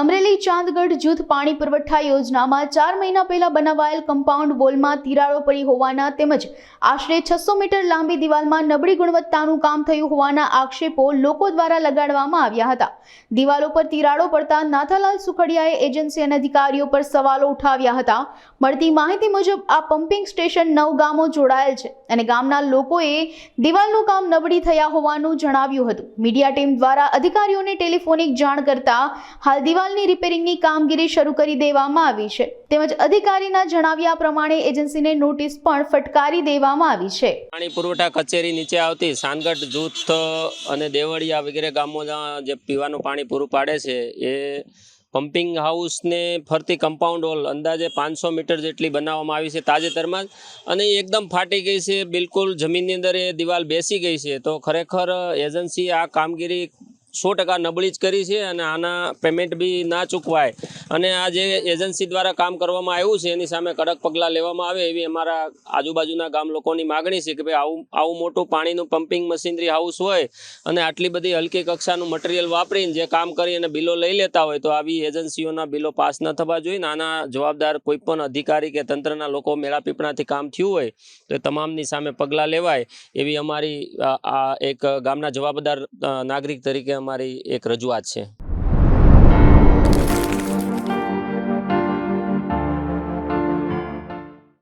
અમરેલી ચાંદગઢ જૂથ પાણી પુરવઠા યોજનામાં ચાર મહિના પહેલા બનાવાયેલ કમ્પાઉન્ડ વોલમાં તિરાડો પડી હોવાના તેમજ આશરે છસો મીટર લાંબી દિવાલમાં નબળી ગુણવત્તાનું કામ થયું હોવાના આક્ષેપો લોકો દ્વારા લગાડવામાં આવ્યા હતા. દિવાલો પર તિરાડો પડતા નાથાલાલ સુખડિયાએ એજન્સી અને અધિકારીઓ પર સવાલો ઉઠાવ્યા હતા. મળતી માહિતી મુજબ, આ પમ્પિંગ સ્ટેશન નવ ગામો જોડાયેલ છે અને ગામના લોકોએ દિવાલનું કામ નબળી થયા હોવાનું જણાવ્યું હતું. મીડિયા ટીમ દ્વારા અધિકારીઓને ટેલિફોનિક જાણ કરતા હાલ દિવાલની રિપેરિંગની કામગીરી શરૂ કરી દેવામાં આવી છે. તેમજ અધિકારીના જણાવ્યા પ્રમાણે એજન્સીને નોટિસ પણ ફટકારી દેવામાં આવી છે. પાણી પુરવઠા કચેરી નીચે આવતી સાનગઢ જૂથ અને દેવળિયા વગેરે ગામોમાં જે પીવાનું પાણી પૂરું પાડે છે, એ પમ્પિંગ હાઉસને ફરતી કમ્પાઉન્ડ વોલ અંદાજે પાંચસો મીટર જેટલી બનાવવામાં આવી છે તાજેતરમાં અને એકદમ ફાટી ગઈ છે, બિલકુલ જમીનની અંદર એ દિવાલ બેસી ગઈ છે. તો ખરેખર એજન્સી આ કામગીરી સો ટકા નબળી જ કરી છે અને આના પેમેન્ટ બી ના ચૂકવાય. અને આ જે એજન્સી દ્વારા કામ કરવામાં આવ્યું છે, એની સામે કડક પગલાં લેવામાં આવે એવી અમારા આજુબાજુના ગામ લોકોની માગણી છે કે ભાઈ આવું આવું મોટું પાણીનું પમ્પિંગ મશીનરી હાઉસ હોય અને આટલી બધી હલકી કક્ષાનું મટીરિયલ વાપરીને જે કામ કરી અને બિલો લઈ લેતા હોય તો આવી એજન્સીઓના બિલો પાસ ન થવા જોઈએ. આના જવાબદાર કોઈપણ અધિકારી કે તંત્રના લોકો મેળા પીપણાથી કામ થયું હોય તો તમામની સામે પગલાં લેવાય એવી અમારી, આ એક ગામના જવાબદાર નાગરિક તરીકે અમારી એક રજૂઆત છે.